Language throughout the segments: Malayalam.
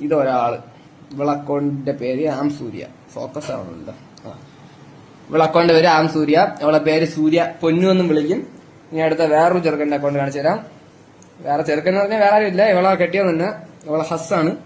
ഇതൊരാൾ. വിളക്കോണ്ടിന്റെ പേര് ആം സൂര്യ ഫോക്കസ് ആവണല്ലോ ആ. ഇവളക്കൗണ്ടിന്റെ പേര് ആം സൂര്യ അവളെ പേര് സൂര്യ. പൊന്നു എന്നും വിളിക്കും. ഇനി അടുത്ത വേറൊരു ചെറുക്കന്റെ അക്കൗണ്ട് കാണിച്ചു തരാം. വേറെ ചെറുക്കൻ എന്ന് പറഞ്ഞാൽ വേറെ ആരും ഇല്ല. ഇവളെ കെട്ടിയത് തന്നെ ഇവളെ ഹസ്സാണ്.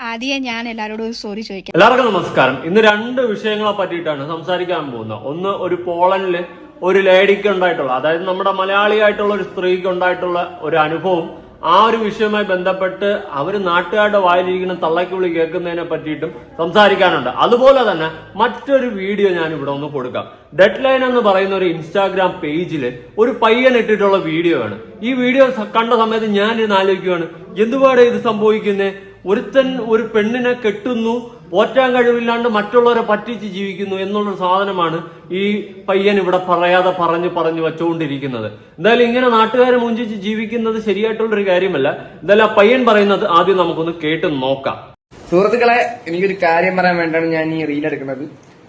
ആദ്യം ഞാൻ എല്ലാവരോടും സോറി ചോദിക്കാം. എല്ലാവർക്കും നമസ്കാരം. ഇന്ന് രണ്ട് വിഷയങ്ങളെ പറ്റിയിട്ടാണ് സംസാരിക്കാൻ പോകുന്നത്. ഒന്ന് ഒരു പോളണ്ടിൽ ഒരു ലേഡിക്ക് ഉണ്ടായിട്ടുള്ള അതായത് നമ്മുടെ മലയാളിയായിട്ടുള്ള ഒരു സ്ത്രീക്ക് ഉണ്ടായിട്ടുള്ള ഒരു അനുഭവം. ആ ഒരു വിഷയവുമായി ബന്ധപ്പെട്ട് അവർ നാട്ടുകാരുടെ വായിലിരിക്കുന്ന തള്ളയ്ക്ക് വിളി കേൾക്കുന്നതിനെ പറ്റിയിട്ടും സംസാരിക്കാനുണ്ട്. അതുപോലെ തന്നെ മറ്റൊരു വീഡിയോ ഞാൻ ഇവിടെ ഒന്ന് കൊടുക്കാം. ഡെഡ് ലൈൻ എന്ന് പറയുന്ന ഒരു ഇൻസ്റ്റാഗ്രാം പേജിൽ ഒരു പയ്യൻ ഇട്ടിട്ടുള്ള വീഡിയോ ആണ്. ഈ വീഡിയോ കണ്ട സമയത്ത് ഞാൻ ഇരുന്ന് ആലോചിക്കുകയാണ് എന്തുപാടെ ഇത് സംഭവിക്കുന്നേ? ഒരുത്തൻ ഒരു പെണ്ണിനെ കെട്ടുന്നു പോറ്റാൻ കഴിവില്ലാണ്ട് മറ്റുള്ളവരെ പറ്റിച്ച് ജീവിക്കുന്നു എന്നുള്ളൊരു സാധനമാണ് ഈ പയ്യൻ ഇവിടെ പറയാതെ പറഞ്ഞു പറഞ്ഞു വെച്ചുകൊണ്ടിരിക്കുന്നത്. എന്തായാലും ഇങ്ങനെ നാട്ടുകാരെ മുഞ്ചിച്ച് ജീവിക്കുന്നത് ശരിയായിട്ടുള്ളൊരു കാര്യമല്ല. എന്തായാലും ആ പയ്യൻ പറയുന്നത് ആദ്യം നമുക്കൊന്ന് കേട്ട് നോക്കാം. സുഹൃത്തുക്കളെ എനിക്കൊരു കാര്യം പറയാൻ വേണ്ടിയാണ് ഞാൻ ഈ റീൽ എടുക്കുന്നത്.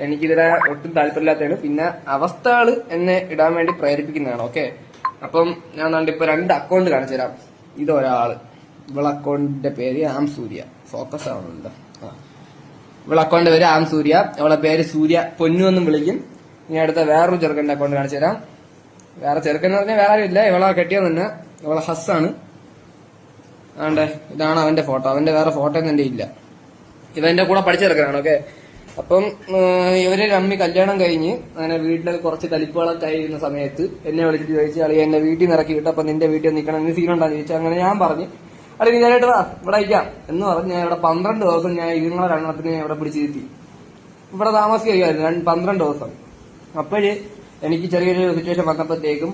എനിക്കിതിനെ ഒട്ടും താല്പര്യമില്ലാത്തതാണ്. പിന്നെ അവസ്ഥകൾ എന്നെ ഇടാൻ വേണ്ടി പ്രേരിപ്പിക്കുന്നതാണ് ഓക്കെ അപ്പം ഞാൻ ദാണ്ട് ഇപ്പൊ രണ്ട് അക്കൗണ്ട് കാണിച്ചു തരാം ഇതൊരാൾ. ഇവളെ അക്കൗണ്ടിന്റെ പേര് ആം സൂര്യ. ഫോക്കസ് ആവണല്ലോ ആ ഇവളെ അക്കൗണ്ട് പേര് ആം സൂര്യ. അവളെ പേര് സൂര്യ. പൊന്നു എന്നും വിളിക്കും. ഇനി അടുത്ത വേറൊരു ചെറുക്കന്റെ അക്കൗണ്ട് കാണിച്ചു തരാം. വേറെ ചെറുക്കൻ എന്ന് പറഞ്ഞാൽ വേറെ ആരും ഇല്ല ഇവളെ കെട്ടിയത് തന്നെ ഇവളെ ഹസ്സാണ് ആണ്ടേ ഇതാണ് അവന്റെ ഫോട്ടോ അവന്റെ വേറെ ഫോട്ടോ ഒന്നും ഇല്ല. ഇവന്റെ കൂടെ പഠിച്ചെടുക്കാനാണ് ഓക്കെ അപ്പം ഇവർ രമ്മി കല്യാണം കഴിഞ്ഞ് അങ്ങനെ വീട്ടിലൊക്കെ കുറച്ച് കലിപ്പുകളൊക്കെ ആയിരുന്ന സമയത്ത് എന്നെ വിളിച്ചിട്ട് ചോദിച്ചു അളി എന്നെ വീട്ടിൽ നിന്ന് ഇറക്കി വിട്ടു. അപ്പൊ നിന്റെ വീട്ടിൽ നിൽക്കണം. നീ സീനുണ്ടാന്ന് ചോദിച്ചു അങ്ങനെ ഞാൻ പറഞ്ഞു. അളി നീ വാ ഇവിടെ അയക്കാം. എന്ന് പറഞ്ഞ് ഞാൻ ഇവിടെ പന്ത്രണ്ട് ദിവസം ഞാൻ ഇതുങ്ങളെ രണ്ടെണ്ണത്തിന് ഞാൻ ഇവിടെ പിടിച്ചിരുത്തി. ഇവിടെ താമസിക്കുകയായിരുന്നു രണ്ട് പന്ത്രണ്ട് ദിവസം. അപ്പോഴ് എനിക്ക് ചെറിയൊരു സിറ്റുവേഷൻ വന്നപ്പോഴത്തേക്കും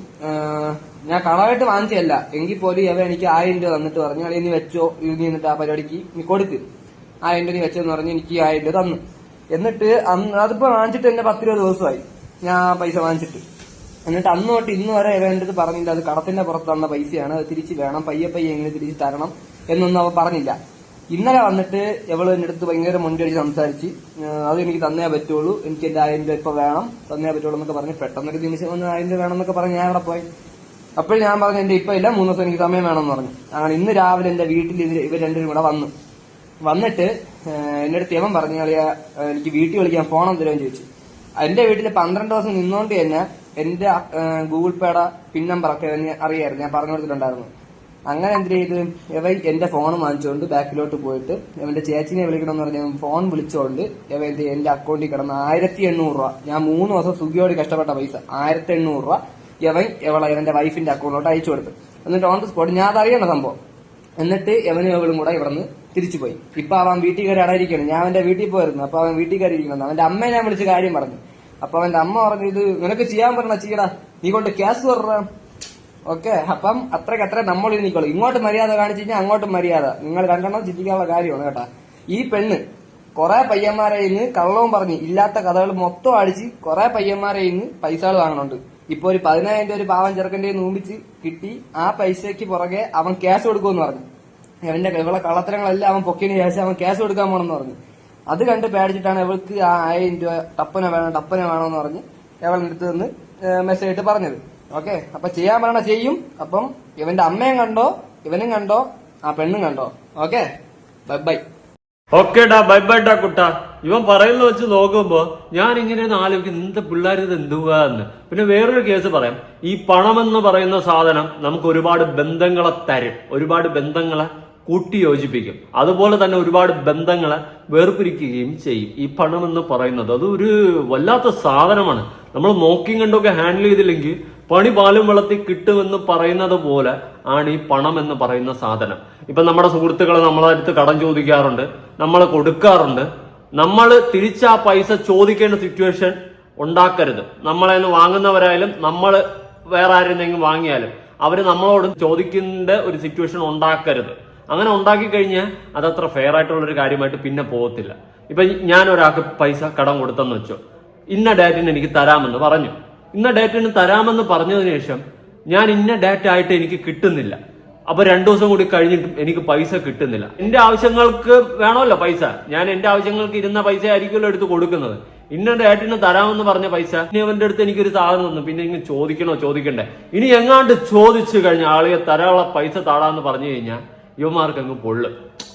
ഞാൻ കളവായിട്ട് വാങ്ങിച്ചതല്ല. എങ്കിൽ പോലും അവ എനിക്ക് ആയിരം രൂപ തന്നിട്ട് പറഞ്ഞു അല്ലെങ്കിൽ നീ വെച്ചോ ഇത് നീ എന്നിട്ട് ആ പരിപാടിക്ക് നീ കൊടുക്ക്. ആയിരം രൂപ നീ വെച്ചെന്ന് പറഞ്ഞ് എനിക്ക് ആയിരം രൂപ തന്നു. എന്നിട്ട് അതിപ്പോ വാങ്ങിച്ചിട്ട് എന്നെ പത്തിരുപത് ദിവസമായി. ഞാൻ പൈസ വാങ്ങിച്ചിട്ട്. എന്നിട്ട് അന്ന് തൊട്ട് ഇന്ന് വരെ ഇവ എന്റെ പറഞ്ഞില്ല അത് കടത്തിന്റെ പുറത്ത് തന്ന പൈസയാണ് അത് തിരിച്ച് വേണം പയ്യെ പയ്യെ എങ്ങനെ തിരിച്ച് തരണം എന്നൊന്നും അവ പറഞ്ഞില്ല. ഇന്നലെ വന്നിട്ട് എവൾ എന്റെ അടുത്ത് ഭയങ്കര മുൻകടിച്ച് സംസാരിച്ച് അത് എനിക്ക് തന്നേ പറ്റുള്ളൂ എനിക്ക് എന്റെ ആയിരം രൂപ ഇപ്പൊ വേണം തന്നേ പറ്റുള്ളൂ എന്നൊക്കെ പറഞ്ഞ് പെട്ടെന്നൊരു നിമിഷം ഒന്ന് ആയിരം രൂപ വേണം എന്നൊക്കെ പറഞ്ഞ് ഞാൻ അവിടെ പോയി. അപ്പോൾ ഞാൻ പറഞ്ഞു എന്റെ ഇപ്പൊ ഇല്ല മൂന്ന് ദിവസം എനിക്ക് സമയം വേണമെന്ന് പറഞ്ഞു. അങ്ങനെ ഇന്ന് രാവിലെ എന്റെ വീട്ടിൽ ഇവർ രണ്ടുപേരും കൂടെ വന്നു. വന്നിട്ട് എന്റെ അടുത്ത് യവൻ പറഞ്ഞു കളിയാ എനിക്ക് വീട്ടിൽ വിളിക്കാൻ ഫോണം തരുമെന്ന് ചോദിച്ചു. എന്റെ വീട്ടിൽ പന്ത്രണ്ട് ദിവസം നിന്നുകൊണ്ട് തന്നെ എന്റെ ഗൂഗിൾ പേയുടെ പിൻ നമ്പറൊക്കെ ഒക്കെ അറിയായിരുന്നു. ഞാൻ പറഞ്ഞു കൊടുത്തിട്ടുണ്ടായിരുന്നു. അങ്ങനെ എന്ത് ചെയ്ത് ഇവൻ എന്റെ ഫോൺ വാങ്ങിച്ചുകൊണ്ട് ബാക്കിലോട്ട് പോയിട്ട് എന്റെ ചേച്ചിനെ വിളിക്കണം എന്ന് പറഞ്ഞ ഫോൺ വിളിച്ചുകൊണ്ട് ഇവ എന്ത് എന്റെ അക്കൗണ്ടിൽ കിടന്ന ആയിരത്തി എണ്ണൂറ് രൂപ. ഞാൻ മൂന്ന് ദിവസം സ്വിഗ്ഗിയോട് കഷ്ടപ്പെട്ട പൈസ ആയിരത്തി എണ്ണൂറ് രൂപ ഇവൻ ഇവളെ ഇവന്റെ വൈഫിന്റെ അക്കൗണ്ടിലോട്ട് അയച്ചു കൊടുത്തു. എന്നിട്ട് ഓൺ ദി സ്പോട്ട് ഞാൻ അതറിയണ സംഭവം. എന്നിട്ട് എവനും ഇവളും കൂടെ ഇവിടുന്ന് തിരിച്ചു പോയി. ഇപ്പൊ അവൻ വീട്ടിൽ കയറി അടയിരിക്കണം ഞാൻ അവന്റെ വീട്ടിൽ പോയിരുന്നു. അപ്പൊ അവൻ വീട്ടിൽ കയറി ഇരിക്കണം അവന്റെ അമ്മയെ ഞാൻ വിളിച്ച് കാര്യം പറഞ്ഞു. അപ്പൊ അവന്റെ അമ്മ പറഞ്ഞു ഇത് നിനക്ക് ചെയ്യാൻ പറഞ്ഞ ചെയ്യടാ നീ കൊണ്ട് ക്യാസ് പറഞ്ഞ ഓക്കെ അപ്പം അത്രയ്ക്ക് അത്ര നമ്മൾ നിൽക്കുള്ളൂ ഇങ്ങോട്ട് മര്യാദ കാണിച്ചു കഴിഞ്ഞാൽ അങ്ങോട്ട് മര്യാദ. നിങ്ങൾ രണ്ടെണ്ണം ചിന്തിക്കാനുള്ള കാര്യമാണ് കേട്ടാ. ഈ പെണ്ണ് കുറെ പയ്യന്മാരെ ഇന്ന് കള്ളവും പറഞ്ഞ് ഇല്ലാത്ത കഥകൾ മൊത്തം അടിച്ച് കുറെ പയ്യന്മാരെ ഇന്ന് പൈസകൾ വാങ്ങണുണ്ട്. ഇപ്പൊ ഒരു പതിനായിരം രൂപ ഒരു പാവം ചെറുക്കന്റെ നൂമ്പിച്ച് കിട്ടി ആ പൈസയ്ക്ക് പുറകെ അവൻ ക്യാഷ് കൊടുക്കുമെന്ന് പറഞ്ഞു. അവന്റെ ഇവളെ കള്ളത്തരങ്ങളെല്ലാം അവൻ പൊക്കിന് ശേഷം അവൻ ക്യാഷ് കൊടുക്കാൻ പോണെന്ന് പറഞ്ഞു. അത് കണ്ട് പേടിച്ചിട്ടാണ് ഇവൾക്ക് ആ ആയിരം രൂപ ടപ്പന വേണം ടപ്പന വേണമെന്ന് പറഞ്ഞ് ഇവളുടെ അടുത്ത് നിന്ന് മെസ്സേജ് ഇട്ട് പറഞ്ഞത്. ഓക്കെ അപ്പൊ ചെയ്യാൻ പറയണ ചെയ്യും. അപ്പം ഇവന്റെ അമ്മയും കണ്ടോ ഇവനും കണ്ടോ ആ പെണ്ണും കണ്ടോ. ഓക്കെ ബൈ ബൈ ഓക്കേടാ ബൈ ബൈ ഡാ കുട്ട. ഇവൻ പറയുന്നത് വെച്ച് നോക്കുമ്പോ ഞാൻ ഇങ്ങനെ ആലോചിക്കും ഇന്നത്തെ പിള്ളേർ ഇത് പിന്നെ വേറൊരു കേസ് പറയാം. ഈ പണം എന്ന് പറയുന്ന സാധനം നമുക്ക് ഒരുപാട് ബന്ധങ്ങളെ തരും. ഒരുപാട് ബന്ധങ്ങളെ കൂട്ടിയോജിപ്പിക്കും. അതുപോലെ തന്നെ ഒരുപാട് ബന്ധങ്ങളെ വേർപിരിക്കുകയും ചെയ്യും. ഈ പണം എന്ന് പറയുന്നത് അത് ഒരു വല്ലാത്ത സാധനമാണ്. നമ്മൾ നോക്കിയും കണ്ടൊക്കെ ഹാൻഡിൽ ചെയ്തില്ലെങ്കിൽ പണി പാലും വെള്ളത്തിൽ കിട്ടുമെന്ന് പറയുന്നത് പോലെ ആണ് ഈ പണം എന്ന് പറയുന്ന സാധനം. ഇപ്പൊ നമ്മുടെ സുഹൃത്തുക്കൾ നമ്മളെ അടുത്ത് കടം ചോദിക്കാറുണ്ട്. നമ്മൾ കൊടുക്കാറുണ്ട്. നമ്മൾ തിരിച്ച് ആ പൈസ ചോദിക്കേണ്ട സിറ്റുവേഷൻ ഉണ്ടാക്കരുത്. നമ്മളെ വാങ്ങുന്നവരായാലും നമ്മൾ വേറെ ആരെന്നെങ്കിലും വാങ്ങിയാലും അവർ നമ്മളോട് ചോദിക്കേണ്ട ഒരു സിറ്റുവേഷൻ ഉണ്ടാക്കരുത്. അങ്ങനെ ഉണ്ടാക്കി കഴിഞ്ഞാൽ അതത്ര ഫെയർ ആയിട്ടുള്ളൊരു കാര്യമായിട്ട് പിന്നെ പോകത്തില്ല. ഇപ്പം ഞാൻ ഒരാൾക്ക് പൈസ കടം കൊടുത്തെന്ന് വെച്ചോ. ഇന്ന ഡേറ്റിന് എനിക്ക് തരാമെന്ന് പറഞ്ഞു. ഇന്ന ഡേറ്റിന് തരാമെന്ന് പറഞ്ഞതിന് ശേഷം ഞാൻ ഇന്ന ഡേറ്റ് ആയിട്ട് എനിക്ക് കിട്ടുന്നില്ല. അപ്പൊ രണ്ടു ദിവസം കൂടി കഴിഞ്ഞിട്ടും എനിക്ക് പൈസ കിട്ടുന്നില്ല. എന്റെ ആവശ്യങ്ങൾക്ക് വേണമല്ലോ പൈസ. ഞാൻ എന്റെ ആവശ്യങ്ങൾക്ക് ഇരുന്ന പൈസ ആയിരിക്കുമല്ലോ എടുത്ത് കൊടുക്കുന്നത്. ഇന്ന ഡേറ്റിന് തരാമെന്ന് പറഞ്ഞ പൈസ ഇനി അവന്റെ അടുത്ത് എനിക്കൊരു സാധനം തന്നു. പിന്നെ ഇങ്ങനെ ചോദിക്കണോ ചോദിക്കണ്ടേ. ഇനി എങ്ങാണ്ട് ചോദിച്ചു കഴിഞ്ഞാൽ ആളുകൾ തരാനുള്ള പൈസ താടാന്ന് പറഞ്ഞു കഴിഞ്ഞാൽ യുവമാർക്ക് അങ്ങ് പൊള്ളു.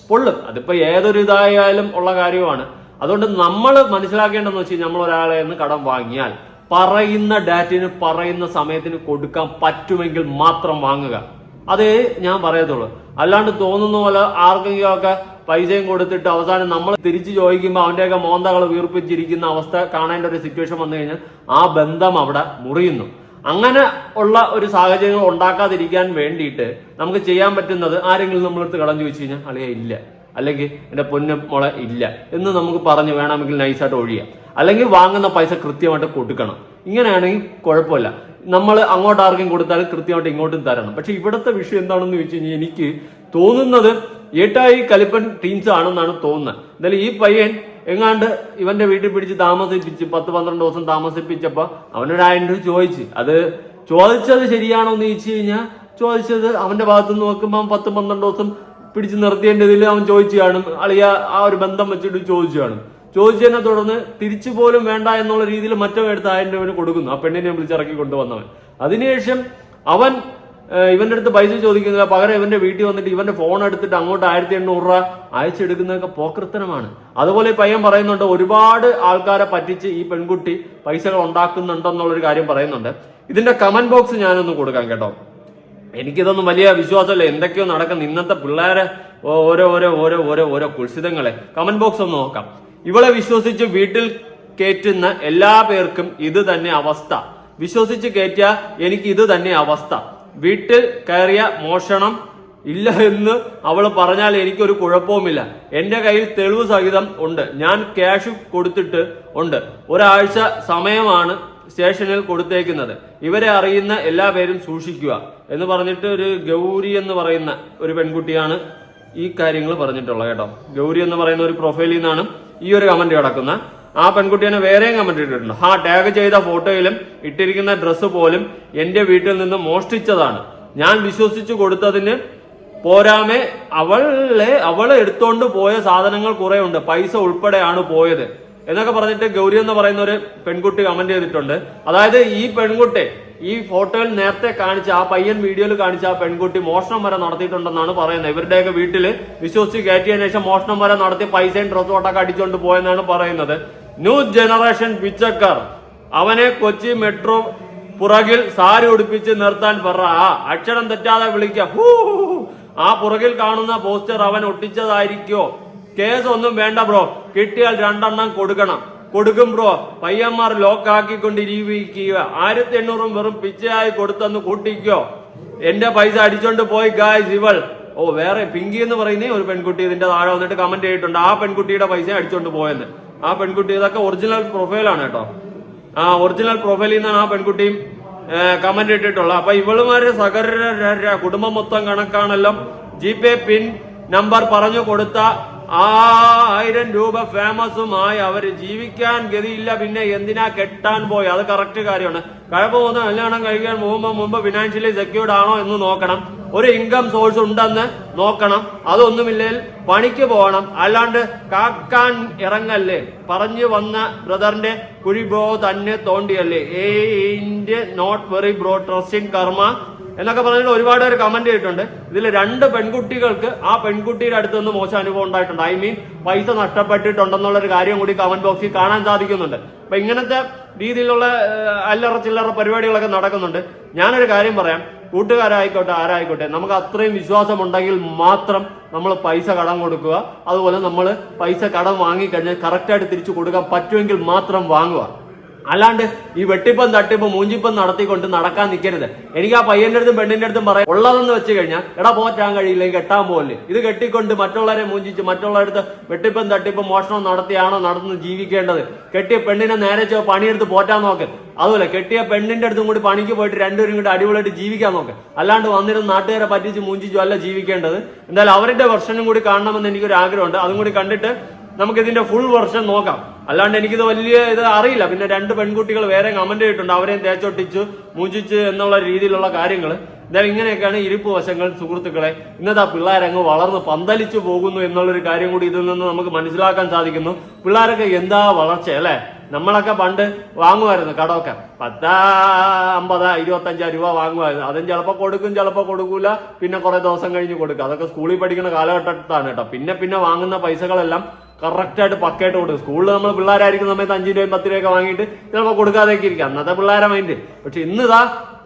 പൊള്ളും. അതിപ്പോ ഏതൊരു ഇതായാലും ഉള്ള കാര്യമാണ്. അതുകൊണ്ട് നമ്മൾ മനസ്സിലാക്കേണ്ടതെന്ന് വെച്ച് നമ്മൾ ഒരാളെ നിന്ന് കടം വാങ്ങിയാൽ പറയുന്ന ഡാറ്റിന് പറയുന്ന സമയത്തിന് കൊടുക്കാൻ പറ്റുമെങ്കിൽ മാത്രം വാങ്ങുക. അതേ ഞാൻ പറയത്തുള്ളൂ. അല്ലാണ്ട് തോന്നുന്ന പോലെ ആർക്കെങ്കിലും ഒക്കെ പൈസയും കൊടുത്തിട്ട് അവസാനം നമ്മൾ തിരിച്ചു ചോദിക്കുമ്പോൾ അവന്റെയൊക്കെ മോന്തകൾ വീർപ്പിച്ചിരിക്കുന്ന അവസ്ഥ കാണേണ്ട ഒരു സിറ്റുവേഷൻ വന്നു കഴിഞ്ഞാൽ ആ ബന്ധം അവിടെ മുറിയുന്നു. അങ്ങനെ ഉള്ള ഒരു സാഹചര്യങ്ങൾ ഉണ്ടാക്കാതിരിക്കാൻ വേണ്ടിയിട്ട് നമുക്ക് ചെയ്യാൻ പറ്റുന്നത് ആരെങ്കിലും നമ്മളെടുത്ത് കടം ചോദിച്ചു കഴിഞ്ഞാൽ അളിയ ഇല്ല. അല്ലെങ്കിൽ എന്റെ പൊന്ന മുള ഇല്ല. എന്ന് നമുക്ക് പറഞ്ഞ് വേണമെങ്കിൽ നൈസായിട്ട് ഒഴിയാം. അല്ലെങ്കിൽ വാങ്ങുന്ന പൈസ കൃത്യമായിട്ട് കൊടുക്കണം. ഇങ്ങനെയാണെങ്കിൽ കുഴപ്പമില്ല. നമ്മൾ അങ്ങോട്ട് ആർക്കും കൊടുത്താൽ കൃത്യമായിട്ട് ഇങ്ങോട്ടും തരണം. പക്ഷെ ഇവിടുത്തെ വിഷയം എന്താണെന്ന് ചോദിച്ചു കഴിഞ്ഞാൽ എനിക്ക് തോന്നുന്നത് ഏട്ടായി കലിപ്പൻ ടീംസ് ആണെന്നാണ് തോന്നുന്നത്. എന്തായാലും ഈ പയ്യൻ എങ്ങാണ്ട് ഇവന്റെ വീട്ടിൽ പിടിച്ച് താമസിപ്പിച്ച് പത്ത് പന്ത്രണ്ട് ദിവസം താമസിപ്പിച്ചപ്പോ അവനൊരു ആയിരം രൂപ ചോദിച്ചു. അത് ചോദിച്ചത് ശരിയാണോ എന്ന് ചോദിച്ചു കഴിഞ്ഞാൽ ചോദിച്ചത് അവന്റെ ഭാഗത്ത് നിന്ന് നോക്കുമ്പോൾ അവൻ പത്ത് പന്ത്രണ്ട് ദിവസം പിടിച്ച് നിർത്തിയതിൽ അവൻ ചോദിച്ചു കാണും. അളിയ ആ ഒരു ബന്ധം വെച്ചിട്ട് ചോദിച്ചു കാണും. ചോദിച്ചതിനെ തുടർന്ന് തിരിച്ചു പോലും വേണ്ട എന്നുള്ള രീതിയിൽ മറ്റോ എടുത്ത് ആയിരം രൂപ കൊടുക്കുന്നു. ആ പെണ്ണിനെ വിളിച്ചിറക്കി കൊണ്ടുവന്നവൻ. അതിനുശേഷം അവൻ ഇവന്റെ അടുത്ത് പൈസ ചോദിക്കുന്നില്ല. പകരം ഇവന്റെ വീട്ടിൽ വന്നിട്ട് ഇവന്റെ ഫോൺ എടുത്തിട്ട് അങ്ങോട്ട് ആയിരത്തി എണ്ണൂറ് രൂപ അയച്ചെടുക്കുന്നതൊക്കെ പോക്കൃത്തനമാണ് അതുപോലെ പയ്യൻ പറയുന്നുണ്ട് ഒരുപാട് ആൾക്കാരെ പറ്റിച്ച് ഈ പെൺകുട്ടി പൈസകൾ ഉണ്ടാക്കുന്നുണ്ടെന്നുള്ളൊരു കാര്യം പറയുന്നുണ്ട്. ഇതിന്റെ കമന്റ് ബോക്സ് ഞാനൊന്ന് കൊടുക്കാം കേട്ടോ. എനിക്കിതൊന്നും വലിയ വിശ്വാസമല്ല. എന്തൊക്കെയോ നടക്കുന്ന ഇന്നത്തെ പിള്ളേരെ ഓരോ ഓരോ ഓരോ ഓരോ ഓരോ കുൽസിതങ്ങളെ കമന്റ് ബോക്സ് ഒന്ന് നോക്കാം. ഇവളെ വിശ്വസിച്ച് വീട്ടിൽ കയറ്റുന്ന എല്ലാ പേർക്കും ഇത് തന്നെ അവസ്ഥ. വിശ്വസിച്ച് കയറ്റിയ എനിക്ക് ഇത് തന്നെ അവസ്ഥ. വീട്ടിൽ കയറിയ മോഷണം ഇല്ല എന്ന് അവൾ പറഞ്ഞാൽ എനിക്കൊരു കുഴപ്പവുമില്ല. എന്റെ കയ്യിൽ തെളിവ് സഹിതം ഉണ്ട്. ഞാൻ ക്യാഷ് കൊടുത്തിട്ട് ഉണ്ട്. ഒരാഴ്ച സമയമാണ് സ്റ്റേഷനിൽ കൊടുത്തേക്കുന്നത്. ഇവരെ അറിയുന്ന എല്ലാ പേരും സൂക്ഷിക്കുക എന്ന് പറഞ്ഞിട്ട് ഒരു ഗൗരി എന്ന് പറയുന്ന ഒരു പെൺകുട്ടിയാണ് ഈ കാര്യങ്ങൾ പറഞ്ഞിട്ടുള്ളത് കേട്ടോ. ഗൗരി എന്ന് പറയുന്ന ഒരു പ്രൊഫൈലിൽ നിന്നാണ് ഈ ഒരു കമന്റ് കിടക്കുന്ന ആ പെൺകുട്ടിയെ വേറെയും കമന്റ് ഇട്ടിട്ടുണ്ട്. ആ ടാഗ് ചെയ്ത ഫോട്ടോയിലും ഇട്ടിരിക്കുന്ന ഡ്രസ്സ് പോലും എന്റെ വീട്ടിൽ നിന്ന് മോഷ്ടിച്ചതാണ്. ഞാൻ വിശ്വസിച്ചു കൊടുത്തതിന് പോരാമേ അവളെ അവളെ എടുത്തോണ്ട് പോയ സാധനങ്ങൾ കുറെ ഉണ്ട് പൈസ ഉൾപ്പെടെയാണ് പോയത്. എന്നൊക്കെ പറഞ്ഞിട്ട് ഗൗരി എന്ന് പറയുന്ന ഒരു പെൺകുട്ടി കമന്റ് ചെയ്തിട്ടുണ്ട്. അതായത് ഈ പെൺകുട്ടി ഈ ഫോട്ടോയിൽ നേരത്തെ കാണിച്ച ആ പയ്യൻ വീഡിയോയിൽ കാണിച്ച ആ പെൺകുട്ടി മോഷണം വരെ നടത്തിയിട്ടുണ്ടെന്നാണ് പറയുന്നത്. ഇവരുടെയൊക്കെ വീട്ടിൽ വിശ്വസിച്ച് കയറ്റിയതിനു ശേഷം മോഷണം വരെ നടത്തി പൈസയും ഡ്രസ്സും ഒട്ടൊക്കെ അടിച്ചുകൊണ്ട് പോയെന്നാണ് പറയുന്നത്. ന്യൂ ജനറേഷൻ പിച്ചക്കാർ. അവനെ കൊച്ചി മെട്രോ പുറകിൽ സാരി ഉടുപ്പിച്ച് നിർത്താൻ പറ. അക്ഷരം തെറ്റാതെ വിളിക്കാം. ആ പുറകിൽ കാണുന്ന പോസ്റ്റർ അവൻ ഒട്ടിച്ചതായിരിക്കോ? കേസ് ഒന്നും വേണ്ട ബ്രോ. കിട്ടിയാൽ രണ്ടെണ്ണം കൊടുക്കണം. കൊടുക്കും ബ്രോ. പയ്യന്മാർ ലോക്കാക്കിക്കൊണ്ടിരിക്കുക ആയിരത്തി എണ്ണൂറും വെറും പിച്ചയായി കൊടുത്തെന്ന് കൂട്ടിക്കോ. എന്റെ പൈസ അടിച്ചോണ്ട് പോയി ഗായ്സ് ഇവൾ. ഓ വേറെ പിങ്കി എന്ന് പറയുന്നേ ഒരു പെൺകുട്ടി ഇതിന്റെ താഴെ വന്നിട്ട് കമന്റ് ചെയ്തിട്ടുണ്ട്. ആ പെൺകുട്ടിയുടെ പൈസ അടിച്ചോണ്ട് പോയെന്ന്. ആ പെൺകുട്ടി ഇതൊക്കെ ഒറിജിനൽ പ്രൊഫൈലാണ് കേട്ടോ. ആ ഒറിജിനൽ പ്രൊഫൈലിൽ നിന്നാണ് ആ പെൺകുട്ടിയും കമന്റ് ഇട്ടിട്ടുള്ളത്. അപ്പൊ ഇവളുമാര് സകര കുടുംബം മൊത്തം കണക്കാണല്ലോ ജി പേ പിൻ നമ്പർ പറഞ്ഞു കൊടുത്ത ആയിരം രൂപ ഫേമസുമായി അവർ ജീവിക്കാൻ ഗതിയില്ല. പിന്നെ എന്തിനാ കെട്ടാൻ പോയി? അത് കറക്റ്റ് കാര്യമാണ്. കുഴപ്പമൊന്നും കല്യാണം കഴിക്കാൻ പോകുമ്പോൾ മുമ്പ് ഫിനാൻഷ്യലി സെക്യൂർഡ് ആണോ എന്ന് നോക്കണം. ഒരു ഇൻകം സോഴ്സ് ഉണ്ടെന്ന് നോക്കണം. അതൊന്നുമില്ലെങ്കിൽ പണിക്ക് പോകണം. അല്ലാണ്ട് കാക്കാൻ ഇറങ്ങല്ലേ? പറഞ്ഞു വന്ന ബ്രദറിന്റെ കുഴിബോ തന്നെ തോണ്ടിയല്ലേ? A India not very bro trusting കർമ്മ എന്നൊക്കെ പറഞ്ഞിട്ട് ഒരുപാട് പേര് കമന്റ് ചെയ്തിട്ടുണ്ട്. ഇതിൽ രണ്ട് പെൺകുട്ടികൾക്ക് ആ പെൺകുട്ടിയുടെ അടുത്ത് നിന്ന് മോശം അനുഭവം ഉണ്ടായിട്ടുണ്ട്. ഐ മീൻ പൈസ നഷ്ടപ്പെട്ടിട്ടുണ്ടെന്നുള്ള ഒരു കാര്യം കൂടി കമന്റ് ബോക്സിൽ കാണാൻ സാധിക്കുന്നുണ്ട്. അപ്പൊ ഇങ്ങനത്തെ രീതിയിലുള്ള അല്ലറ ചില്ലറ പരിപാടികളൊക്കെ നടക്കുന്നുണ്ട്. ഞാനൊരു കാര്യം പറയാം. കൂട്ടുകാരായിക്കോട്ടെ ആരായിക്കോട്ടെ നമുക്ക് അത്രയും വിശ്വാസം ഉണ്ടെങ്കിൽ മാത്രം നമ്മൾ പൈസ കടം കൊടുക്കുക. അതുപോലെ നമ്മൾ പൈസ കടം വാങ്ങിക്കഴിഞ്ഞാൽ കറക്റ്റായിട്ട് തിരിച്ചു കൊടുക്കാൻ പറ്റുമെങ്കിൽ മാത്രം വാങ്ങുക. അല്ലാണ്ട് ഈ വെട്ടിപ്പം തട്ടിപ്പം മൂഞ്ചിപ്പം നടത്തിക്കൊണ്ട് നടക്കാൻ നിൽക്കരുത് എനിക്ക് ആ പയ്യന്റെ അടുത്തും പെണ്ണിന്റെ അടുത്തും പറയാം ഉള്ളതെന്ന് വെച്ച് കഴിഞ്ഞാൽ എടാ പോറ്റാൻ കഴിയില്ലെങ്കിൽ കെട്ടാൻ പോലെ ഇത് കെട്ടിക്കൊണ്ട് മറ്റുള്ളവരെ മൂഞ്ചിച്ച് മറ്റുള്ളവരടുത്ത് വെട്ടിപ്പം തട്ടിപ്പം മോഷണം നടത്തിയാണോ നടന്ന് ജീവിക്കേണ്ടത്? കെട്ടിയ പെണ്ണിനെ നേരെ ചോ പണിയെടുത്ത് പോറ്റാൻ നോക്ക്. അതുപോലെ കെട്ടിയ പെണ്ണിന്റെ അടുത്തും കൂടി പണിക്ക് പോയിട്ട് രണ്ടുപേരും കൂടി അടിപൊളിയായിട്ട് ജീവിക്കാൻ നോക്ക്. അല്ലാണ്ട് വന്നിരുന്ന് നാട്ടുകാരെ പറ്റിച്ച് മൂഞ്ചിച്ചോ അല്ല ജീവിക്കേണ്ടത്? എന്തായാലും അവരുടെ വർഷനും കൂടി കാണണമെന്ന് എനിക്കൊരു ആഗ്രഹമുണ്ട് അതും കൂടി കണ്ടിട്ട് നമുക്ക് ഇതിന്റെ ഫുൾ വെർഷൻ നോക്കാം. അല്ലാണ്ട് എനിക്കിത് വലിയ ഇത് അറിയില്ല. പിന്നെ രണ്ട് പെൺകുട്ടികൾ വേറെ കമന്റ് ചെയ്തിട്ടുണ്ട് അവരെയും തേച്ചൊട്ടിച്ചു മൂഞ്ചിച്ച് എന്നുള്ള രീതിയിലുള്ള കാര്യങ്ങൾ എന്തായാലും ഇങ്ങനെയൊക്കെയാണ് ഇരിപ്പ് വശങ്ങൾ സുഹൃത്തുക്കളെ. ഇന്നത്തെ ആ പിള്ളേരങ്ങ് വളർന്ന് പന്തലിച്ചു പോകുന്നു എന്നുള്ളൊരു കാര്യം കൂടി ഇതിൽ നിന്ന് നമുക്ക് മനസ്സിലാക്കാൻ സാധിക്കുന്നു. പിള്ളേരൊക്കെ എന്താ വളർച്ച അല്ലേ? നമ്മളൊക്കെ പണ്ട് വാങ്ങുമായിരുന്നു കടമൊക്കെ. പത്താ അമ്പതാ ഇരുപത്തഞ്ചാ രൂപ വാങ്ങുമായിരുന്നു. അതും ചിലപ്പോൾ കൊടുക്കും ചിലപ്പോൾ കൊടുക്കൂല. പിന്നെ കുറെ ദിവസം കഴിഞ്ഞ് കൊടുക്കും. അതൊക്കെ സ്കൂളിൽ പഠിക്കുന്ന കാലഘട്ടത്താണ് കേട്ടോ. പിന്നെ പിന്നെ വാങ്ങുന്ന പൈസകളെല്ലാം കറക്റ്റായിട്ട് പക്കയായിട്ട് കൊടുക്കും. സ്കൂളിൽ നമ്മൾ പിള്ളേരായിരിക്കുന്ന സമയത്ത് അഞ്ച് രൂപയും പത്ത് രൂപയൊക്കെ വാങ്ങിയിട്ട് ചിലപ്പോൾ കൊടുക്കാതെയൊക്കെ ഇരിക്കും. അന്നത്തെ പിള്ളേരെ മൈൻഡ് പക്ഷെ ഇന്നിതാ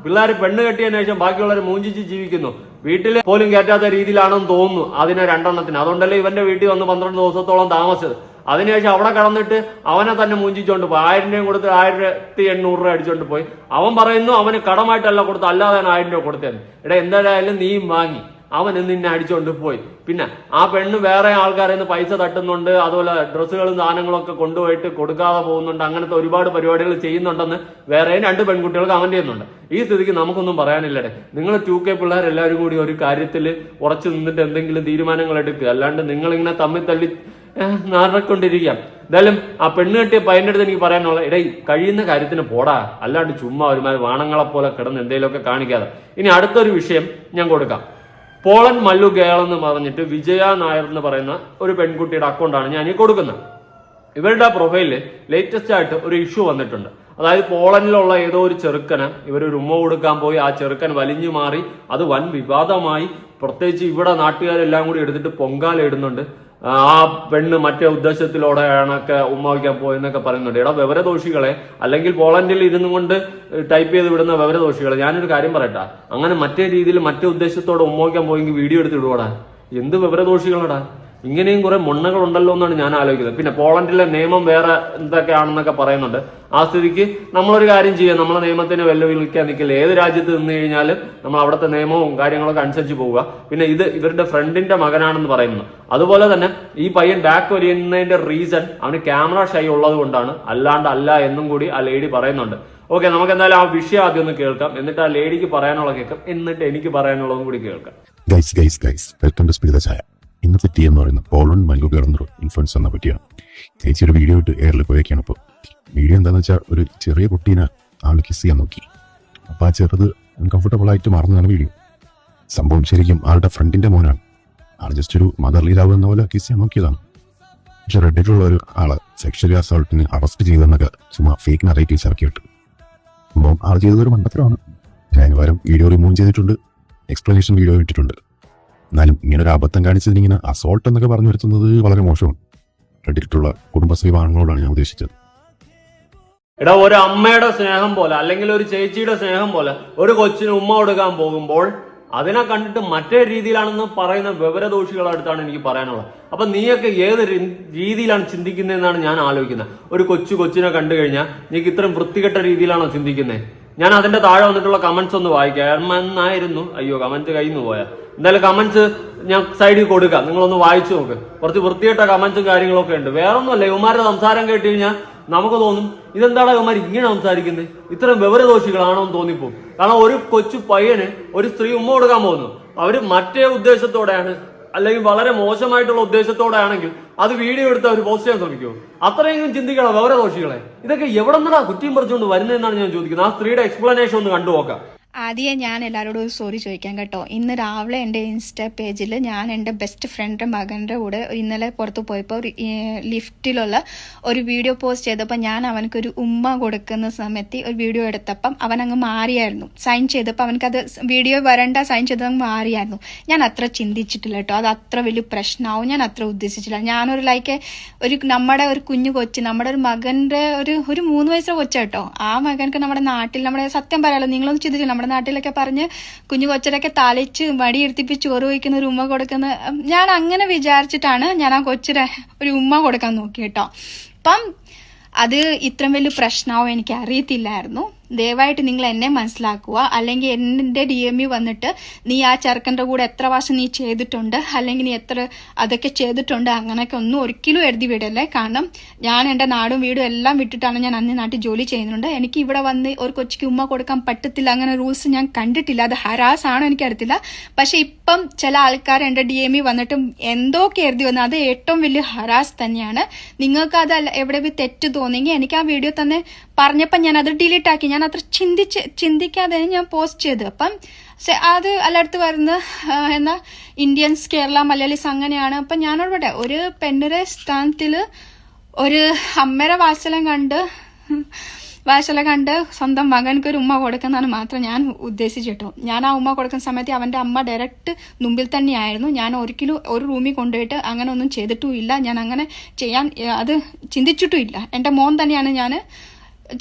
പിള്ളേർ പെണ്ണ് കെട്ടിയതിനു ശേഷം ബാക്കിയുള്ളവർ മൂഞ്ചിച്ച് ജീവിക്കുന്നു. വീട്ടിൽ പോലും കയറ്റാത്ത രീതിയിലാണെന്ന് തോന്നുന്നു അതിനെ രണ്ടെണ്ണത്തിന്. അതുകൊണ്ടല്ലേ ഇവന്റെ വീട്ടിൽ വന്ന് പന്ത്രണ്ട് ദിവസത്തോളം താമസിച്ചത്. അതിനുശേഷം അവിടെ കടന്നിട്ട് അവനെ തന്നെ മൂഞ്ചിച്ചോണ്ട് പോയി. ആയിരം രൂപയും കൊടുത്ത് ആയിരത്തി എണ്ണൂറ് രൂപ അടിച്ചോണ്ട് പോയി. അവൻ പറയുന്നു അവന് കടമായിട്ടല്ല കൊടുത്തു അല്ലാതെ ആയിരം രൂപ കൊടുത്തേന്ന് എടാ എന്തായാലും നീയും വാങ്ങി. അവൻ നിന്നെ അടിച്ചുകൊണ്ട് പോയി. പിന്നെ ആ പെണ്ണ് വേറെ ആൾക്കാരെ നിന്ന് പൈസ തട്ടുന്നുണ്ട് അതുപോലെ ഡ്രസ്സുകളും സാധനങ്ങളും ഒക്കെ കൊണ്ടുപോയിട്ട് കൊടുക്കാതെ പോകുന്നുണ്ട് അങ്ങനത്തെ ഒരുപാട് പരിപാടികൾ ചെയ്യുന്നുണ്ടെന്ന് വേറെ രണ്ട് പെൺകുട്ടികൾ കമന്റ് ചെയ്യുന്നുണ്ട് ഈ സ്ഥിതിക്ക് നമുക്കൊന്നും പറയാനില്ലടേ. നിങ്ങൾ ടു കെ പിള്ളേർ എല്ലാവരും കൂടി ഒരു കാര്യത്തിൽ ഉറച്ചു നിന്നിട്ട് എന്തെങ്കിലും തീരുമാനങ്ങൾ എടുക്കുക. അല്ലാണ്ട് നിങ്ങളിങ്ങനെ തമ്മിൽ തള്ളി നാറിക്കൊണ്ടിരിക്കാം എന്തായാലും ആ പെണ്ണ് കെട്ടിയ പയ്യന്റെ അടുത്ത് എനിക്ക് പറയാനുള്ള ഇടയിൽ കഴിയുന്ന കാര്യത്തിന് പോടാ. അല്ലാണ്ട് ചുമ്മാ ഒരുമാതിരി വാണങ്ങളെ പോലെ കിടന്ന് എന്തെങ്കിലുമൊക്കെ കാണിക്കാതെ. ഇനി അടുത്തൊരു വിഷയം ഞാൻ കൊടുക്കാം. പോളൻ മല്ലു ഗേൾ എന്ന് പറഞ്ഞിട്ട് വിജയ നായർ എന്ന് പറയുന്ന ഒരു പെൺകുട്ടിയുടെ അക്കൗണ്ടാണ് ഞാൻ ഈ കൊടുക്കുന്നത്. ഇവരുടെ പ്രൊഫൈലിൽ ലേറ്റസ്റ്റ് ആയിട്ട് ഒരു ഇഷ്യൂ വന്നിട്ടുണ്ട്. അതായത് പോളണ്ടിലുള്ള ഏതോ ഒരു ചെറുക്കന് ഇവർ ഒരു ഉമ്മ കൊടുക്കാൻ പോയി ആ ചെറുക്കൻ വലിഞ്ഞു മാറി അത് വൻ വിവാദമായി പ്രത്യേകിച്ച് ഇവിടെ നാട്ടുകാരെല്ലാം കൂടി എടുത്തിട്ട് പൊങ്കാല ഇടുന്നുണ്ട്. ആ പെണ്ണ് മറ്റേ ഉദ്ദേശത്തിലൂടെയാണൊക്കെ ഉമ്മ വയ്ക്കാൻ പോയെന്നൊക്കെ പറയുന്നുണ്ട്. എടാ വിവരദോഷികളെ അല്ലെങ്കിൽ പോളണ്ടിൽ ഇരുന്നു കൊണ്ട് ടൈപ്പ് ചെയ്ത് വിടുന്ന വിവരദോഷികളെ ഞാനൊരു കാര്യം പറയട്ടാ. അങ്ങനെ മറ്റേ രീതിയിൽ മറ്റേ ഉദ്ദേശത്തോടെ ഉമ്മ വയ്ക്കാൻ പോയെങ്കിൽ വീഡിയോ എടുത്തിടുവാടാ എന്ത് വിവരദോഷികളടാ? ഇങ്ങനെയും കുറെ മുണ്ണകൾ ഉണ്ടല്ലോ എന്നാണ് ഞാൻ ആലോചിക്കുന്നത്. പിന്നെ പോളണ്ടിലെ നിയമം വേറെ എന്തൊക്കെയാണെന്നൊക്കെ പറയുന്നുണ്ട്. ആ സ്ഥിതിക്ക് നമ്മളൊരു കാര്യം ചെയ്യാം. നമ്മളെ നിയമത്തിനെ വെല്ലുവിളിക്കാൻ നിൽക്കില്ല. ഏത് രാജ്യത്ത് നിന്ന് കഴിഞ്ഞാലും നമ്മൾ അവിടുത്തെ നിയമവും കാര്യങ്ങളൊക്കെ അനുസരിച്ച് പോവുക. പിന്നെ ഇത് ഇവരുടെ ഫ്രണ്ടിന്റെ മകനാണെന്ന് പറയുന്നു. അതുപോലെ തന്നെ ഈ പയ്യൻ ബാക്ക് വലിയുന്നതിന്റെ റീസൺ അവന് ക്യാമറ ഷൈ ഉള്ളത് കൊണ്ടാണ്. അല്ലാണ്ട് അല്ല എന്നും കൂടി ആ ലേഡി പറയുന്നുണ്ട്. ഓക്കെ നമുക്ക് എന്തായാലും ആ വിഷയം ആദ്യം ഒന്ന് കേൾക്കാം. എന്നിട്ട് ആ ലേഡിക്ക് പറയാനുള്ള കേൾക്കാം. എന്നിട്ട് എനിക്ക് പറയാനുള്ളതും കൂടി കേൾക്കാം. Guys guys guys welcome to സ്പിരിത ചായ ഇന്നത്തെ ടീ എന്ന് പറയുന്നത് പോളൺ മല്ലു കിടന്നൊരു ഇൻഫ്ലുവൻസ് എന്ന പറ്റിയാണ് ചേച്ചി ഒരു വീഡിയോ ഇട്ട് എയറിൽ പോയേക്കാണ് ഇപ്പോൾ വീഡിയോ എന്താണെന്ന് വെച്ചാൽ ഒരു ചെറിയ കുട്ടീനെ ആൾ കിസ് ചെയ്യാൻ നോക്കി. അപ്പോൾ ആ ചെറുത് അൺകംഫർട്ടബിൾ ആയിട്ട് മാറുന്നതാണ് വീഡിയോ സംഭവം ശരിക്കും ആളുടെ ഫ്രണ്ടിന്റെ മോനാണ്. ആൾ ജസ്റ്റ് ഒരു മദർലി ലവ് എന്ന പോലെ കിസ് ചെയ്യാൻ നോക്കിയതാണ്. പക്ഷെ റെഡിറ്റുള്ള ഒരു ആളെ സെക്ഷലി അസോൾട്ടിന് അറസ്റ്റ് ചെയ്തെന്നൊക്കെ ചുമ്മാ ഫേക്ക് നറേറ്റീവ്സ് ഇറക്കിയിട്ട്. സംഭവം ആൾ ചെയ്തതൊരു മണ്ടത്തരമാണ്. ഞാൻ പകരം വീഡിയോ റിമൂവ് ചെയ്തിട്ടുണ്ട്. എക്സ്പ്ലനേഷൻ വീഡിയോ ഇട്ടിട്ടുണ്ട്. എന്നാലും ഇങ്ങനെ ഒരു അബദ്ധം കാണിച്ചതിന് ഇങ്ങനെ അസോൾട്ട് എന്നൊക്കെ പറഞ്ഞു വരുത്തുന്നത് വളരെ മോശമാണ്. കണ്ടിട്ടുള്ള കുടുംബശ്രീ വാഹനങ്ങളോടാണ് ഞാൻ ഉദ്ദേശിച്ചത്. എടാ ഒരു അമ്മയുടെ സ്നേഹം പോലെ അല്ലെങ്കിൽ ഒരു ചേച്ചിയുടെ സ്നേഹം പോലെ ഒരു കൊച്ചിന് ഉമ്മ കൊടുക്കാൻ പോകുമ്പോൾ അതിനെ കണ്ടിട്ട് മറ്റേ രീതിയിലാണെന്ന് പറയുന്ന വിവരദോഷികളുടെ അടുത്താണ് എനിക്ക് പറയാനുള്ളത്. അപ്പൊ നീയൊക്കെ ഏത് രീതിയിലാണ് ചിന്തിക്കുന്നതെന്നാണ് ഞാൻ ആലോചിക്കുന്നത്. ഒരു കൊച്ചു കൊച്ചിനെ കണ്ടു കഴിഞ്ഞാൽ നീക്ക് ഇത്രയും വൃത്തികെട്ട രീതിയിലാണോ ചിന്തിക്കുന്നത് ഞാൻ അതിന്റെ താഴെ വന്നിട്ടുള്ള കമന്റ്സ് ഒന്ന് വായിക്കാം. എന്നായിരുന്നു? അയ്യോ കമന്റ് കയ്യിൽ നിന്ന് പോയാ. എന്തായാലും കമന്റ്സ് ഞാൻ സൈഡിൽ കൊടുക്കാം. നിങ്ങളൊന്ന് വായിച്ചു നോക്ക്. കുറച്ച് വൃത്തിയിട്ട കമന്റ്സും കാര്യങ്ങളൊക്കെ ഉണ്ട്. വേറൊന്നുമല്ല ഇവന്മാരുടെ സംസാരം കേട്ട് കഴിഞ്ഞാൽ നമുക്ക് തോന്നും ഇതെന്താണ് ഇവന്മാർ ഇങ്ങനെ സംസാരിക്കുന്നത് ഇത്രയും വിവരദോഷികളാണോ എന്ന് തോന്നിപ്പോ കാരണം ഒരു കൊച്ചു പയ്യന് ഒരു സ്ത്രീ ഉമ്മ കൊടുക്കാൻ പോകുന്നു. അവർ മറ്റേ ഉദ്ദേശത്തോടെയാണ് അല്ലെങ്കിൽ വളരെ മോശമായിട്ടുള്ള ഉദ്ദേശത്തോടെയാണെങ്കിൽ അത് വീഡിയോ എടുത്ത് അവർ പോസ്റ്റ് ചെയ്യാൻ ശ്രമിക്കുമോ അത്രയെങ്കിലും ചിന്തിക്കണം വിവരദോഷികളെ. ഇതൊക്കെ എവിടെ നിന്നാണ് കുറ്റിയും പറിച്ചുകൊണ്ട് വരുന്നതെന്നാണ് ഞാൻ ചോദിക്കുന്നത്. ആ സ്ത്രീയുടെ എക്സ്പ്ലനേഷൻ ഒന്ന് കണ്ടു നോക്കാം ആദ്യം ഞാൻ എല്ലാവരോടും ഒരു സോറി ചോദിക്കാം കേട്ടോ. ഇന്ന് രാവിലെ എന്റെ ഇൻസ്റ്റാ പേജിൽ ഞാൻ എന്റെ ബെസ്റ്റ് ഫ്രണ്ട് മകന്റെ കൂടെ ഇന്നലെ പുറത്ത് പോയപ്പോൾ ലിഫ്റ്റിലുള്ള ഒരു വീഡിയോ പോസ്റ്റ് ചെയ്തപ്പോൾ ഞാൻ അവനക്കൊരു ഉമ്മ കൊടുക്കുന്ന സമയത്ത് ഒരു വീഡിയോ എടുത്തപ്പം അവൻ അങ്ങ് മാറിയായിരുന്നു. സൈൻ ചെയ്തപ്പോൾ അവനക്കത് വീഡിയോ വരണ്ട സൈൻ ചെയ്തത് മാറിയായിരുന്നു. ഞാൻ അത്ര ചിന്തിച്ചിട്ടില്ല കേട്ടോ. അത് അത്ര വലിയ പ്രശ്നമാവും ഞാൻ അത്ര ഉദ്ദേശിച്ചില്ല. ഞാനൊരു ലൈക്ക് ഒരു നമ്മുടെ ഒരു കുഞ്ഞു കൊച്ച് നമ്മുടെ ഒരു മകന്റെ ഒരു ഒരു മൂന്ന് വയസ്സുള്ള കൊച്ചാട്ടോ ആ മകൻക്ക് നമ്മുടെ നാട്ടിൽ നമ്മുടെ സത്യം പറയാലോ നിങ്ങളൊന്നും ചിന്തിച്ചു നമ്മുടെ നാട്ടിലൊക്കെ പറഞ്ഞ് കുഞ്ഞു കൊച്ചിലൊക്കെ തളിച്ച് മടിയെടുത്തിപ്പിച്ച് ചോറ് വയ്ക്കുന്ന ഒരു ഉമ്മ കൊടുക്കുന്ന ഞാൻ അങ്ങനെ വിചാരിച്ചിട്ടാണ് ഞാൻ ആ കൊച്ചിന് ഒരു ഉമ്മ കൊടുക്കാൻ നോക്കി കേട്ടോ അപ്പം അത് ഇത്രയും വലിയ പ്രശ്നമാവും എനിക്ക് അറിയത്തില്ലായിരുന്നു ദയവായിട്ട് നിങ്ങൾ എന്നെ മനസ്സിലാക്കുക. അല്ലെങ്കിൽ എന്റെ ഡി എം യു വന്നിട്ട് നീ ആ ചെറുക്കന്റെ കൂടെ എത്ര വർഷം നീ ചെയ്തിട്ടുണ്ട്? അല്ലെങ്കിൽ നീ എത്ര അതൊക്കെ ചെയ്തിട്ടുണ്ട്? അങ്ങനെയൊക്കെ ഒന്നും ഒരിക്കലും എഴുതി വിടല്ലേ? കാരണം ഞാൻ എന്റെ നാടും വീടും എല്ലാം വിട്ടിട്ടാണ് ഞാൻ അന്ന് നാട്ടിൽ ജോലി ചെയ്യുന്നുണ്ട്. എനിക്ക് ഇവിടെ വന്ന് ഒരു കൊച്ചിക്ക് ഉമ്മ കൊടുക്കാൻ പറ്റത്തില്ല അങ്ങനെ റൂൾസ് ഞാൻ കണ്ടിട്ടില്ല. അത് ഹരാസ് ആണോ എനിക്കറിയത്തില്ല പക്ഷെ ഇപ്പം ചില ആൾക്കാർ എന്റെ ഡി എം ഇ വന്നിട്ട് എന്തൊക്കെ എഴുതി വന്നു അത് ഏറ്റവും വലിയ ഹരാസ് തന്നെയാണ്. നിങ്ങൾക്ക് അത് എവിടെ തെറ്റ് തോന്നിയെങ്കിൽ എനിക്ക് ആ വീഡിയോ തന്നെ പറഞ്ഞപ്പോൾ ഞാൻ അത് ഡിലീറ്റ് ആക്കി ഞാൻ ഞാൻ അത്ര ചിന്തിച്ച് ചിന്തിക്കാതെ ഞാൻ പോസ്റ്റ് ചെയ്തു. അപ്പം അത് എല്ലായിടത്ത് വരുന്ന എന്നാ ഇന്ത്യൻസ് കേരള മലയാളീസ് അങ്ങനെയാണ്. അപ്പം ഞാനോട് പറയട്ടെ ഒരു പെണ്ണിന്റെ സ്ഥാനത്തിൽ ഒരു അമ്മയുടെ വാത്സല്യം കണ്ട് വാശല കണ്ട് സ്വന്തം മകൻക്ക് ഒരു ഉമ്മ കൊടുക്കുന്നതാണ് മാത്രം ഞാൻ ഉദ്ദേശിച്ചിട്ടോ. ഞാൻ ആ ഉമ്മ കൊടുക്കുന്ന സമയത്ത് അവന്റെ അമ്മ ഡയറക്റ്റ് മുമ്പിൽ തന്നെയായിരുന്നു. ഞാൻ ഒരിക്കലും ഒരു റൂമിൽ കൊണ്ടുപോയിട്ട് അങ്ങനെ ഒന്നും ചെയ്തിട്ടുമില്ല. ഞാൻ അങ്ങനെ ചെയ്യാൻ അത് ചിന്തിച്ചിട്ടുമില്ല. എന്റെ മോൻ തന്നെയാണ് ഞാൻ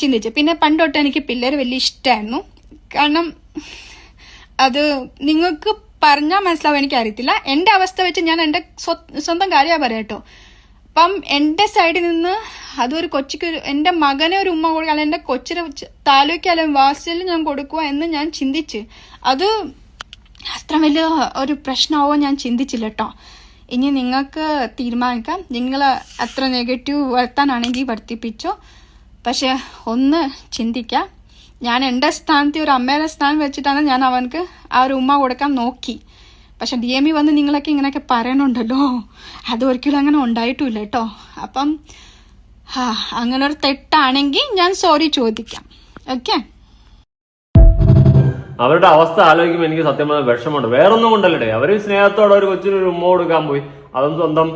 ചിന്തിച്ചത് പിന്നെ പണ്ടൊട്ട് എനിക്ക് പിള്ളേർ വലിയ ഇഷ്ടമായിരുന്നു കാരണം അത് നിങ്ങൾക്ക് പറഞ്ഞാൽ മനസ്സിലാവും എനിക്കറിയത്തില്ല. എന്റെ അവസ്ഥ വെച്ച് ഞാൻ എന്റെ സ്വന്തം കാര്യമാണ് പറയാം കേട്ടോ. അപ്പം എന്റെ സൈഡിൽ നിന്ന് അതൊരു കൊച്ചിക്ക് എന്റെ മകനെ ഒരു ഉമ്മ കൊടുക്കുക അല്ലെങ്കിൽ എന്റെ കൊച്ചിനെ താലൂക്ക് അല്ലെങ്കിൽ ഞാൻ കൊടുക്കുക എന്ന് ഞാൻ ചിന്തിച്ച്. അത് അത്ര വലിയ ഒരു പ്രശ്നമാവോ ഞാൻ ചിന്തിച്ചില്ല കേട്ടോ. ഇനി നിങ്ങൾക്ക് തീരുമാനിക്കാം. നിങ്ങൾ അത്ര നെഗറ്റീവ് വരുത്താനാണെങ്കിൽ വർത്തിപ്പിച്ചോ പക്ഷെ ഒന്ന് ചിന്തിക്കാം. ഞാൻ എന്റെ സ്ഥാനത്ത് ഒരു അമ്മയുടെ സ്ഥാനം വെച്ചിട്ടാണ് ഞാൻ അവനക്ക് ആ ഒരു ഉമ്മ കൊടുക്കാൻ നോക്കി. പക്ഷെ ഡി എം ഇ വന്ന് നിങ്ങളൊക്കെ ഇങ്ങനെയൊക്കെ പറയണുണ്ടല്ലോ. അത് ഒരിക്കലും അങ്ങനെ ഉണ്ടായിട്ടില്ല കേട്ടോ. അപ്പം ആ അങ്ങനെ ഒരു തെറ്റാണെങ്കിൽ ഞാൻ സോറി ചോദിക്കാം. ഓക്കെ? അവരുടെ അവസ്ഥ ആലോചിക്കുമ്പോൾ എനിക്ക് സത്യം പറഞ്ഞാൽ വിഷമമുണ്ട്. വേറൊന്നും കൊണ്ടല്ലേ അവർ സ്നേഹത്തോടെ ഒരു കൊച്ചിന് ഒരു ഉമ്മ കൊടുക്കാൻ പോയി. അതും സ്വന്തം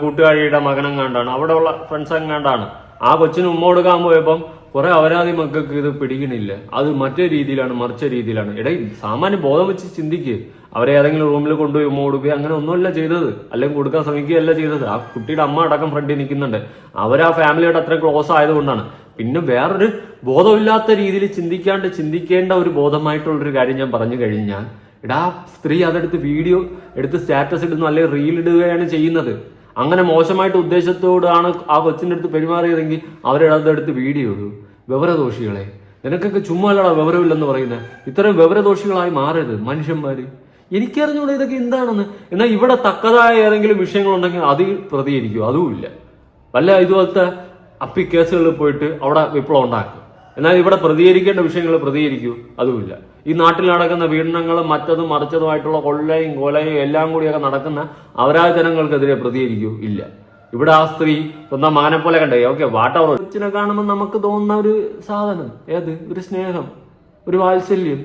കൂട്ടുകാരിയുടെ മകനെങ്ങാണ്ടാണ്. അവിടെ ഉള്ള ഫ്രണ്ട്സ് എങ്ങാണ്ടാണ്. ആ കൊച്ചിന് ഉമ്മ കൊടുക്കാൻ പോയപ്പം കുറെ അവരാധി മക്കൾക്ക് ഇത് പിടിക്കണില്ല അത് മറ്റേ രീതിയിലാണ് മറിച്ച രീതിയിലാണ്. എടേ സാമാന്യ ബോധം വെച്ച് ചിന്തിക്ക്. അവരെ ഏതെങ്കിലും റൂമിൽ കൊണ്ടുപോയി ഉമ്മ കൊടുക്കുക അങ്ങനെ ഒന്നുമല്ല ചെയ്തത്. അല്ലെങ്കിൽ കൊടുക്കാൻ ശ്രമിക്കുകയല്ല ചെയ്തത്. ആ കുട്ടിയുടെ അമ്മ അടക്കം ഫ്രണ്ടിൽ നിൽക്കുന്നുണ്ട്. അവർ ആ ഫാമിലിയോട് അത്ര ക്ലോസ് ആയതുകൊണ്ടാണ്. പിന്നെ വേറൊരു ബോധമില്ലാത്ത രീതിയിൽ ചിന്തിക്കാണ്ട് ചിന്തിക്കേണ്ട ഒരു ബോധമായിട്ടുള്ളൊരു കാര്യം ഞാൻ പറഞ്ഞു കഴിഞ്ഞാൽ എടാ സ്ത്രീ അതെടുത്ത് വീഡിയോ എടുത്ത് സ്റ്റാറ്റസ് ഇടുന്നു അല്ലെങ്കിൽ റീൽ ഇടുകയാണ് ചെയ്യുന്നത്. അങ്ങനെ മോശമായിട്ട് ഉദ്ദേശത്തോടാണ് ആ കൊച്ചിന്റെ അടുത്ത് പെരുമാറിയതെങ്കിൽ അവരെടുത്ത് വീഡിയോ ഇടൂ. വിവരദോഷികളെ. നിനക്കൊക്കെ ചുമ്മാ അല്ലടാ വിവരമില്ലെന്ന് പറയുന്നത്. ഇത്തരം വിവരദോഷികളായി മാറരുത് മനുഷ്യന്മാർ എനിക്കറിഞ്ഞൂടെ ഇതൊക്കെ എന്താണെന്ന്. എന്നാൽ ഇവിടെ തക്കതായ ഏതെങ്കിലും വിഷയങ്ങളുണ്ടെങ്കിൽ അതിൽ പ്രതികരിക്കും. അതുമില്ല. വല്ല ഇതുപോലത്തെ അപ്പി കേസുകളിൽ പോയിട്ട് അവിടെ വിപ്ലവം ഉണ്ടാക്കും. എന്നാൽ ഇവിടെ പ്രതികരിക്കേണ്ട വിഷയങ്ങൾ പ്രതികരിക്കൂ. അതുമില്ല. ഈ നാട്ടിൽ നടക്കുന്ന പീഡനങ്ങളും മറ്റതും മറിച്ചതുമായിട്ടുള്ള കൊള്ളയും കൊലയും എല്ലാം കൂടിയൊക്കെ നടക്കുന്ന അവരായ ജനങ്ങൾക്കെതിരെ പ്രതികരിക്കൂ. ഇല്ല. ഇവിടെ ആ സ്ത്രീ സ്വന്തം മാനെ പോലെ കണ്ടേ. ഓക്കെ വാട്ടവർ കൊച്ചിനെ കാണുമ്പോൾ നമുക്ക് തോന്നുന്ന ഒരു സാധനം. ഏത്? ഒരു സ്നേഹം. ഒരു വാത്സല്യം.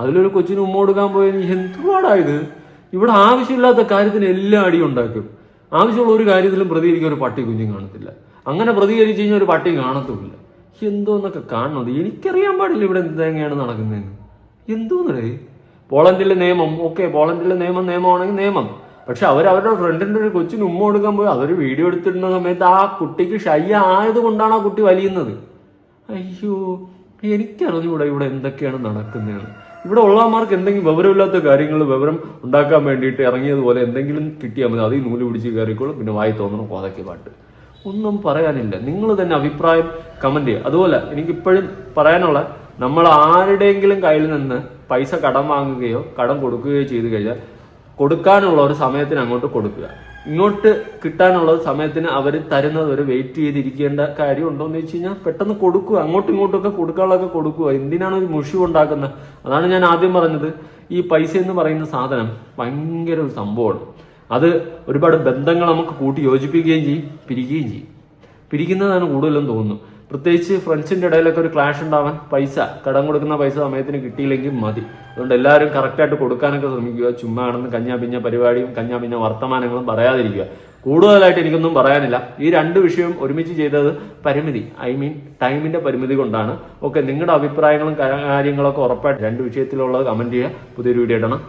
അതിലൊരു കൊച്ചിന് ഉമ്മ കൊടുക്കാൻ പോയത് എന്തുപാടായത് ഇവിടെ ആവശ്യമില്ലാത്ത കാര്യത്തിന് എല്ലാ അടിയും ഉണ്ടാക്കും. ആവശ്യമുള്ള ഒരു കാര്യത്തിലും പ്രതികരിക്കാൻ ഒരു പട്ടി കുഞ്ഞും കാണത്തില്ല. അങ്ങനെ പ്രതികരിച്ചു കഴിഞ്ഞാൽ ഒരു പട്ടി കാണത്തുമില്ല. എന്തോന്നൊക്കെ കാണുന്നത് എനിക്കറിയാൻ പാടില്ല ഇവിടെ എന്തെങ്ങനെയാണ് നടക്കുന്നതെന്ന്. എന്തോന്നടേ? പോളണ്ടിലെ നിയമം. ഓക്കെ പോളണ്ടിലെ നിയമം നിയമമാണെങ്കിൽ നിയമം. പക്ഷെ അവർ അവരുടെ ഫ്രണ്ടിന്റെ ഒരു കൊച്ചിന് ഉമ്മ കൊടുക്കാൻ പോയി. അതൊരു വീഡിയോ എടുത്തിടുന്ന സമയത്ത് ആ കുട്ടിക്ക് ഷയ്യ ആയതുകൊണ്ടാണ് ആ കുട്ടി വലിയുന്നത്. അയ്യോ എനിക്കറിഞ്ഞൂടെ ഇവിടെ എന്തൊക്കെയാണ് നടക്കുന്നത് ഇവിടെ ഉള്ളമാർക്ക് എന്തെങ്കിലും വിവരമില്ലാത്ത കാര്യങ്ങൾ വിവരം ഉണ്ടാക്കാൻ വേണ്ടിയിട്ട് ഇറങ്ങിയതുപോലെ എന്തെങ്കിലും കിട്ടിയാൽ മതി. അതിൽ നൂൽ പിടിച്ച് കയറിക്കോളും. പിന്നെ വായി തോന്നണം. കോതയ്ക്ക് പാട്ട്. ഒന്നും പറയാനില്ല. നിങ്ങൾ തന്നെ അഭിപ്രായം കമന്റ് ചെയ്യുക. അതുപോലെ എനിക്കിപ്പോഴും പറയാനുള്ള നമ്മൾ ആരുടെയെങ്കിലും കയ്യിൽ നിന്ന് പൈസ കടം വാങ്ങുകയോ കടം കൊടുക്കുകയോ ചെയ്തു കഴിഞ്ഞാൽ കൊടുക്കാനുള്ള ഒരു സമയത്തിന് അങ്ങോട്ട് കൊടുക്കുക. ഇങ്ങോട്ട് കിട്ടാനുള്ള സമയത്തിന് അവർ തരുന്നത് ഒരു വെയിറ്റ് ചെയ്തിരിക്കേണ്ട കാര്യം ഉണ്ടോ എന്ന് വെച്ച് കഴിഞ്ഞാൽ പെട്ടെന്ന് കൊടുക്കുക. അങ്ങോട്ടും ഇങ്ങോട്ടൊക്കെ കൊടുക്കാനുള്ളതൊക്കെ കൊടുക്കുക. എന്തിനാണ് ഒരു മുഷി ഉണ്ടാക്കുന്നത്? അതാണ് ഞാൻ ആദ്യം പറഞ്ഞത്. ഈ പൈസ എന്ന് പറയുന്ന സാധനം ഭയങ്കര ഒരു സംഭവമാണ്. അത് ഒരുപാട് ബന്ധങ്ങൾ നമുക്ക് കൂട്ടി യോജിപ്പിക്കുകയും ചെയ്യും പിരിക്കുകയും ചെയ്യും. പിരിക്കുന്നതാണ് കൂടുതലും തോന്നുന്നു. പ്രത്യേകിച്ച് ഫ്രണ്ട്സിന്റെ ഇടയിലൊക്കെ ഒരു ക്ലാഷ് ഉണ്ടാവാൻ പൈസ കടം കൊടുക്കുന്ന പൈസ സമയത്തിന് കിട്ടിയില്ലെങ്കിൽ മതി. അതുകൊണ്ട് എല്ലാവരും കറക്റ്റായിട്ട് കൊടുക്കാനൊക്കെ ശ്രമിക്കുക. ചുമ്മാ ആണെന്ന് കഞ്ഞാ പിഞ്ഞ പരിപാടിയും കഞ്ഞാ പിഞ്ഞ വർത്തമാനങ്ങളും പറയാതിരിക്കുക. കൂടുതലായിട്ട് എനിക്കൊന്നും പറയാനില്ല. ഈ രണ്ട് വിഷയവും ഒരുമിച്ച് ചെയ്തത് പരിമിതി. ഐ മീൻ ടൈമിന്റെ പരിമിതി കൊണ്ടാണ്. ഓക്കെ നിങ്ങളുടെ അഭിപ്രായങ്ങളും കാര്യങ്ങളൊക്കെ ഉറപ്പായിട്ട് രണ്ട് വിഷയത്തിലുള്ളത് കമന്റ് ചെയ്യുക. പുതിയൊരു വീഡിയോ ഇടണം.